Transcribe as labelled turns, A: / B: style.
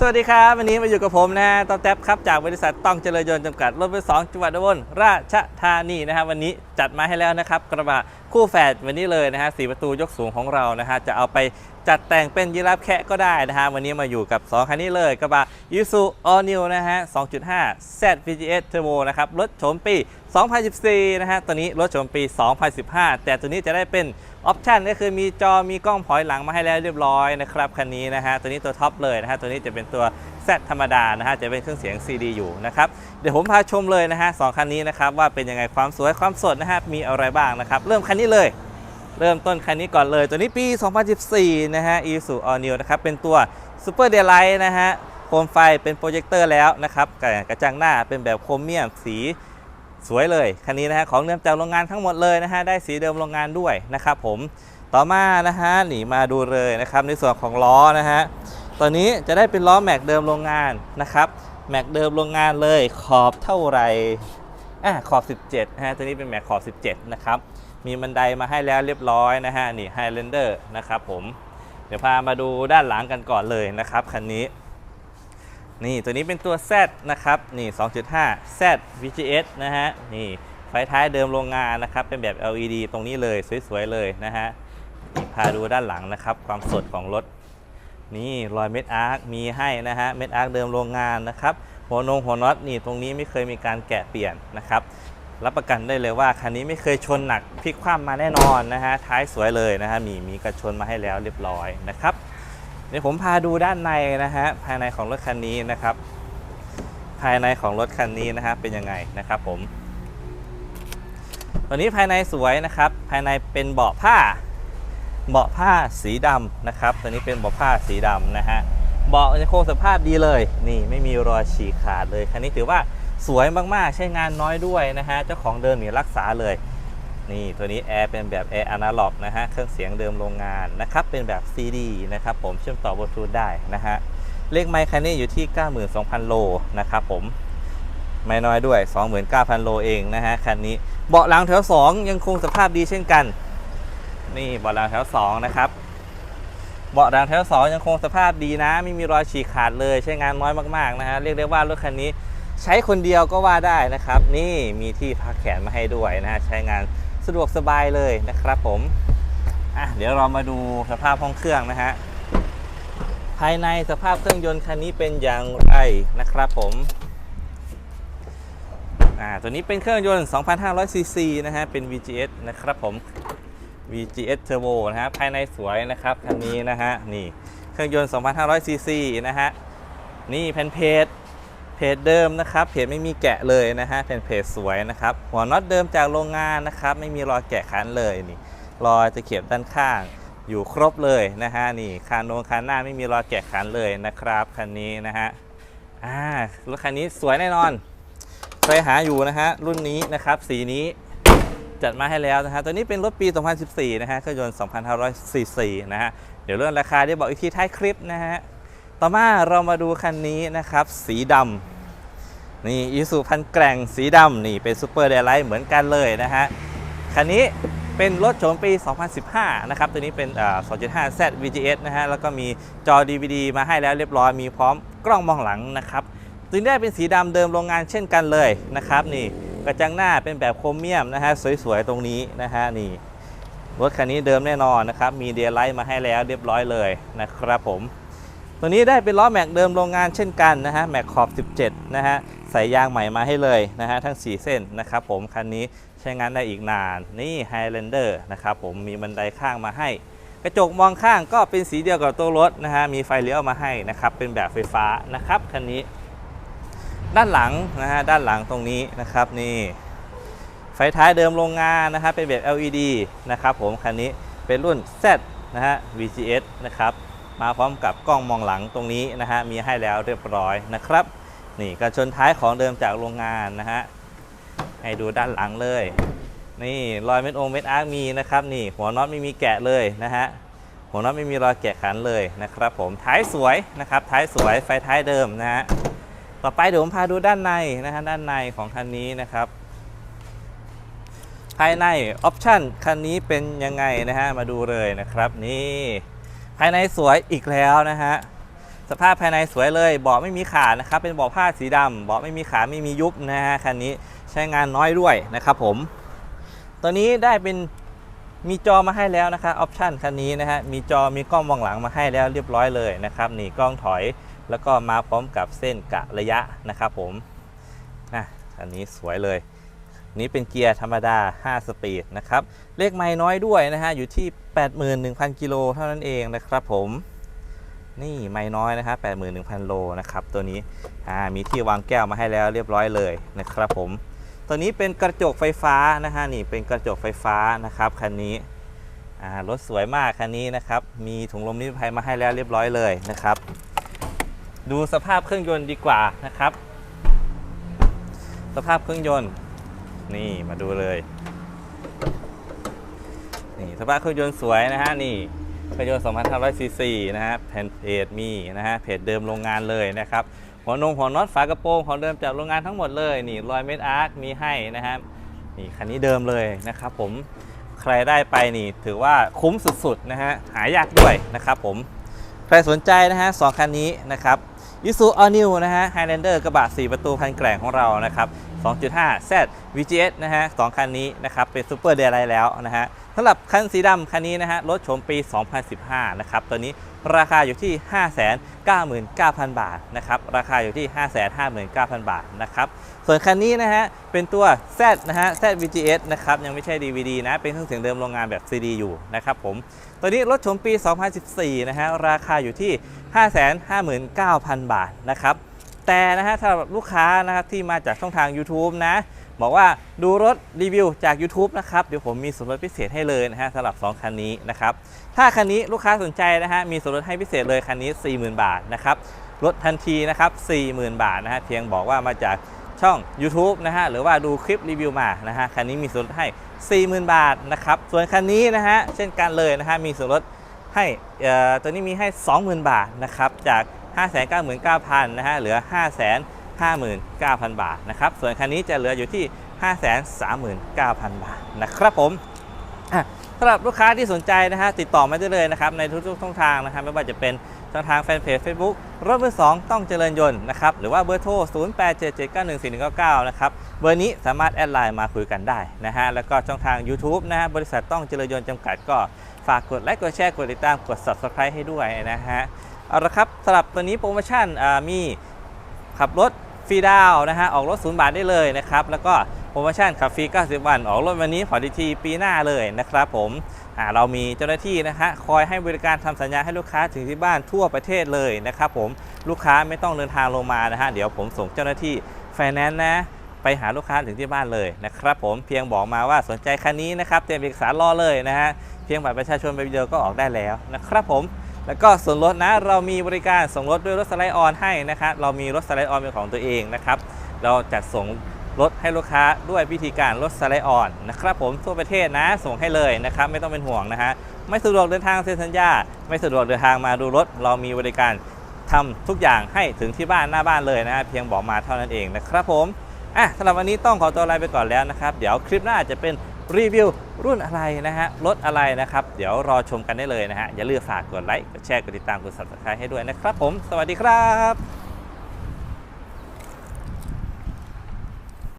A: สวัสดีครับ วันนี้มาอยู่กับผมนะฮะต้อมแท็บครับจากบริษัทต้องเจริญยนต์จำกัดรถเบอร์สองจังหวัดอุบลราชธานีนะครับวันนี้จัดมาให้แล้วนะครับ กระบะคู่แฝดวันนี้เลยนะฮะสีประตูยกสูงของเรานะฮะจะเอาไปจัดแต่งเป็นยีราฟแคะก็ได้นะฮะวันนี้มาอยู่กับ 2 คันนี้เลยกระบะยูซูออนิวนะฮะ 2.5 Z VGS Turbo นะครับรถโฉมปี 2014 นะฮะตัวนี้รถโฉมปี 2015 แต่ตัวนี้จะได้เป็น ออปชันก็คือมีจอมีกล้องถอยหลังมาให้แล้วเรียบร้อยนะครับคันนี้นะฮะตัวนี้ตัวท็อปเลยนะฮะตัวนี้จะเป็นตัว Z ธรรมดานะฮะจะเป็นเครื่องเสียง CD อยู่นะครับเดี๋ยวผมพาชมเลยนะฮะสองคันนี้นะครับว่าเป็นยังไงความสวยความสดนะฮะมีอะไรบ้างนะครับเริ่มคันนี้เลยเริ่มต้นคันนี้ก่อนเลย ตัวนี้ปี 2014 นะฮะ Isuzu All New นะครับ เป็นตัว Super Daylight นะฮะ โคมไฟเป็นโปรเจคเตอร์แล้วนะครับ กระจังหน้าเป็นแบบโครเมียมสี สวยเลยคันนี้นะฮะของเดิมจากโรงงานทั้งหมดเลยนะฮะได้สีเดิมโรงงานด้วยนะครับผมต่อมานะฮะหนีมาดูเลยนะครับในส่วนของล้อนะฮะตัวนี้จะได้เป็นล้อแม็กเดิมโรงงานนะครับแม็กเดิมโรงงานเลยขอบเท่าไหร่อะขอบ 17นะฮะตัวนี้เป็นแม็กขอบ 17 นะครับ มีบันไดมาให้แล้วเรียบร้อยนะฮะนี่ไฮเลนเดอร์นะครับผมเดี๋ยวพามาดูด้านหลังกันก่อนเลยนะครับคันนี้ นี่ตัวนี้เป็นตัว Z นะครับ นี่ 2.5 Z VGS นะฮะ นี่ไฟท้ายเดิมโรงงานนะครับ เป็นแบบ LED ตรงนี้เลย สวย ๆ เลยนะฮะนี่พาดูด้านหลังนะครับ ความสดของรถ นี่รอยเม็ดอาร์ค มีให้นะฮะ เม็ดอาร์คเดิมโรงงานนะครับ หัวนงหัวน็อตนี่ตรงนี้ไม่เคยมีการแกะเปลี่ยนนะครับ รับประกันได้เลยว่าคันนี้ไม่เคยชนหนักพลิกคว่ำมาแน่นอนนะฮะ ท้ายสวยเลยนะฮะ มีมีกระชนมาให้แล้วเรียบร้อยนะครับ เดี๋ยวผมพาดูด้านในนะฮะภายในของรถคันนี้นะครับ ภายในของรถคันนี้นะฮะเป็นยังไงนะครับผมตัวนี้ภายในสวยนะครับ ภายในเป็นเบาะผ้า เบาะผ้าสีดำนะครับ ตัวนี้เป็นเบาะผ้าสีดำนะฮะเบาะในโครงสภาพดีเลย นี่ไม่มีรอยฉีกขาดเลยคันนี้ถือว่าสวยมากๆ ใช้งานน้อยด้วยนะฮะเจ้าของเดิมนี่รักษาเลย นี่ตัวนี้แอร์เป็นแบบแอร์อนาล็อกนะฮะเครื่องเสียงเดิมโรงงานนะครับเป็นแบบ CD นะครับผมเชื่อมต่อบลูทูธได้นะฮะเลขไมค์คันนี้อยู่ที่ 92,000 โลนะครับผมไม่น้อยด้วย 29,000 โลเองนะฮะคันนี้เบาะหลังแถว 2 ยังคงสภาพดีเช่นกัน นี่เบาะหลังแถว 2 นะครับเบาะหลังแถว 2 ยังคงสภาพดีนะ ไม่มีรอยฉีกขาดเลยใช้งานน้อยมากๆนะฮะเรียกได้ว่ารถคันนี้ใช้คนเดียวก็ว่าได้นะครับ นี่มีที่พักแขนมาให้ด้วยนะฮะใช้งาน สะดวกสบายเลยนะครับผมอะเดี๋ยวเรามาดูสภาพห้องเครื่องนะฮะภายในสภาพเครื่องยนต์คันนี้เป็นอย่างไรนะครับผมอ่าตัวนี้เป็นเครื่องยนต์ 2,500ซีซีนะฮะ เป็น VGS นะครับผม VGS Turbo นะฮะ ภายในสวยนะครับ คันนี้นะฮะ นี่ เครื่องยนต์ 2,500ซีซีนะฮะ นี่แผ่นเพจ เพจเดิมนะครับเพจไม่มีแกะเลยนะฮะเป็นเพจสวยนะครับ หัวน็อตเดิมจากโรงงานนะครับ ไม่มีรอยแกะขันเลยนี่รอยตะเข็บด้านข้างอยู่ครบเลยนะฮะนี่คานโนงคานหน้าไม่มีรอยแกะขันเลยนะครับคันนี้นะฮะอ่ารถคันนี้สวยแน่นอนเคยหาอยู่นะฮะรุ่นนี้นะครับสีนี้จัดมาให้แล้วนะฮะตัวนี้เป็นรถปี 2014 นะฮะเครื่องยนต์ 2,500ซีซีนะฮะเดี๋ยวเรื่องราคาได้บอกอีกทีท้ายคลิปนะฮะ ต่อมาเรามาดูคันนี้นะครับ สีดำนี่อีสุพันแกร่งสีดำนี่เป็นซูเปอร์เดลไลท์เหมือนกันเลยนะฮะ คันนี้เป็นรถโฉมปี 2015 นะครับ ตัวนี้เป็นอ่า2.5 Z VGS นะฮะ แล้วก็มีจอ DVD มาให้แล้วเรียบร้อย มีพร้อมกล้องมองหลังนะครับ ตัวนี้ได้เป็นสีดำเดิมโรงงานเช่นกันเลยนะครับ นี่กระจังหน้าเป็นแบบโครเมียมนะฮะ สวยๆ ตรงนี้นะฮะ นี่ รถคันนี้เดิมแน่นอนนะครับ มีเดียไลท์มาให้แล้วเรียบร้อยเลยนะครับผม ตัวนี้ได้เป็นล้อแม็กเดิมโรงงานเช่นกันนะฮะแม็กขอบ 17 นะฮะใส่ยางใหม่มาให้เลยนะฮะทั้ง 4 เส้นนะครับผมคันนี้ใช้งานได้อีกนานนี่ Highlander นะครับผมมีบันไดข้างมาให้ กระจกมองข้างก็เป็นสีเดียวกับตัวรถนะฮะมีไฟเลี้ยวมาให้นะครับเป็นแบบไฟฟ้านะครับคันนี้ ด้านหลังนะฮะด้านหลังตรงนี้นะครับนี่ไฟท้ายเดิมโรงงานนะครับเป็นแบบ LED นะครับผมคันนี้เป็นรุ่น Z นะฮะ VGS นะครับ มาพร้อมกับกล้องมองหลังตรงนี้นะฮะมีให้แล้วเรียบร้อยนะครับ นี่กระชนท้ายของเดิมจากโรงงานนะฮะให้ดูด้านหลังเลย นี่รอยเม็ดองเม็ดอาร์มีนะครับนี่หัวน็อตไม่มีแกะเลยนะฮะหัวน็อตไม่มีรอยแกะขันเลยนะครับ ผมท้ายสวยนะครับ ท้ายสวยไฟท้ายเดิมนะฮะต่อไปเดี๋ยวผมพาดูด้านในนะฮะด้านในของคันนี้นะครับภายในออปชันคันนี้เป็นยังไงนะฮะมาดูเลยนะครับนี่ ภายในสวยอีกแล้วนะฮะสภาพภายในสวยเลยเบาะไม่มีขาดนะครับเป็นเบาะผ้าสีดำเบาะไม่มีขาไม่มียุบนะฮะคันนี้ใช้งานน้อยด้วยนะครับผมตัวนี้ได้เป็นมีจอมาให้แล้วนะครับออปชันคันนี้นะฮะมีจอมีกล้องมองหลังมาให้แล้วเรียบร้อยเลยนะครับนี่กล้องถอยแล้วก็มาพร้อมกับเส้นกะระยะนะครับผมอะคันนี้สวยเลย นี้เป็นเกียร์ธรรมดา 5 สปีดนะครับ เลขไม่น้อยด้วยนะฮะ อยู่ที่ 81,000 กิโลเท่านั้นเองนะครับผม นี่ไม่น้อยนะครับ81,000 โลนะครับตัวนี้ อ่า มีที่วางแก้วมาให้แล้วเรียบร้อยเลยนะครับผม ตัวนี้เป็นกระจกไฟฟ้านะฮะ นี่เป็นกระจกไฟฟ้านะครับคันนี้ อ่า รถสวยมากคันนี้นะครับ มีถุงลมนิรภัยมาให้แล้วเรียบร้อยเลยนะครับ ดูสภาพเครื่องยนต์ดีกว่านะครับ สภาพเครื่องยนต์ นี่มาดูเลย นี่สภาพเครื่องยนต์สวยนะฮะ นี่เครื่องยนต์2,500ซีซีนะฮะแผ่นเพจมีนะฮะเพจเดิมโรงงานเลยนะครับหัวนงหัวน็อตฝากระโปรงของเดิมจากโรงงานทั้งหมดเลย นี่รอยเม็ดอาร์คมีให้นะครับนี่คันนี้เดิมเลยนะครับผมใครได้ไปนี่ถือว่าคุ้มสุดๆนะฮะหายากด้วยนะครับผมใครสนใจนะฮะสองคันนี้นะครับ ยูซูออนิวนะฮะไฮแลนเดอร์กระบะ 4 ประตูพันแกร่งของเรานะครับ 2.5 Z VGS นะฮะสองคันนี้นะครับเป็นซูเปอร์เดลไลแล้วนะฮะสำหรับคันสีดำคันนี้นะฮะรถโฉมปี 2015 นะครับ ตัวนี้ราคาอยู่ที่ 599,000 บาทนะครับ ราคาอยู่ที่ 559,000 บาทนะครับ ส่วนคันนี้นะฮะเป็นตัว Z นะฮะ Z VGS นะครับยังไม่ใช่ DVD นะ เป็นเครื่องเสียงเดิมโรงงานแบบ CD อยู่นะครับผม ตัวนี้รถโฉมปี 2014 นะฮะราคาอยู่ที่ 559,000 บาทนะครับ แต่นะฮะสำหรับลูกค้านะครับที่มาจากช่องทาง YouTube นะ บอกว่าดูรถรีวิวจาก YouTube นะครับ เดี๋ยวผมมีส่วนลดพิเศษให้เลยนะฮะสำหรับ 2 คันนี้นะครับ ถ้าคันนี้ลูกค้าสนใจนะฮะมีส่วนลดให้พิเศษเลยคันนี้ 40,000 บาทนะครับลดทันทีนะครับ 40,000 บาทนะฮะเพียงบอกว่ามาจากช่อง YouTube นะฮะหรือว่าดูคลิปรีวิวมานะฮะคันนี้มีส่วนลดให้ 40,000 บาทนะครับส่วนคันนี้นะฮะเช่นกันเลยนะฮะมีส่วนลด ให้ตัวนี้มีให้ 20,000 บาทนะครับจาก 599,000นะฮะเหลือ 559,000 บาทนะครับส่วนคันนี้จะเหลืออยู่ที่ 539,000 บาทนะครับผมสำหรับลูกค้าที่สนใจนะฮะติดต่อมาได้เลยนะครับในทุกๆช่องทางนะครับไม่ว่าจะเป็นช่องทางแฟนเพจ Facebook รถมือ2ต้องเจริญยนต์นะครับหรือว่าเบอร์โทร 0877914199 นะครับเบอร์นี้สามารถแอดไลน์มาคุยกันได้นะฮะแล้วก็ช่องทาง YouTube นะฮะบริษัทต้องเจริญยนต์จำกัดก็ ฝากกดไลค์กดแชร์กดติดตามกด subscribe ให้ด้วยนะฮะเอาละครับสำหรับตัวนี้โปรโมชั่นมีขับรถฟรีดาวนะฮะออกรถศูนย์บาทได้เลยนะครับแล้วก็โปรโมชั่นขับฟรี 90 วัน ออกรถวันนี้ผ่อนดีทีปีหน้าเลยนะครับผมอ่าเรามีเจ้าหน้าที่นะฮะคอยให้บริการทำสัญญาให้ลูกค้าถึงที่บ้านทั่วประเทศเลยนะครับผมลูกค้าไม่ต้องเดินทางลงมานะฮะเดี๋ยวผมส่งเจ้าหน้าที่ไฟแนนซ์นะไปหาลูกค้าถึงที่บ้านเลยนะครับผมเพียงบอกมาว่าสนใจคันนี้นะครับเตรียมเอกสารรอเลยนะฮะ เพียงบัตรประชาชนใบเดียวก็ออกได้แล้วนะครับผม แล้วก็ส่วนลดนะเรามีบริการส่งรถด้วยรถสไลด์ออนให้นะครับเรามีรถสไลด์ออนเป็นของตัวเองนะครับเราจัดส่งรถให้ลูกค้าด้วยวิธีการรถสไลด์ออนนะครับผมทั่วประเทศนะส่งให้เลยนะครับไม่ต้องเป็นห่วงนะฮะไม่สะดวกเดินทางเซ็นสัญญา ไม่สะดวกเดินทางมาดูรถ เรามีบริการทำทุกอย่างให้ถึงที่บ้านหน้าบ้านเลยนะฮะเพียงบอกมาเท่านั้นเองนะครับผมอะสำหรับวันนี้ต้องขอตัวลาไปก่อนแล้วนะครับ เดี๋ยวคลิปหน้าจะเป็น รีวิวรุ่นอะไรนะฮะรถอะไรนะครับ เดี๋ยวรอชมกันได้เลยนะฮะอย่าลืมฝากกดไลค์กดแชร์กดติดตามกด subscribe ให้ด้วยนะครับผม สวัสดีครับ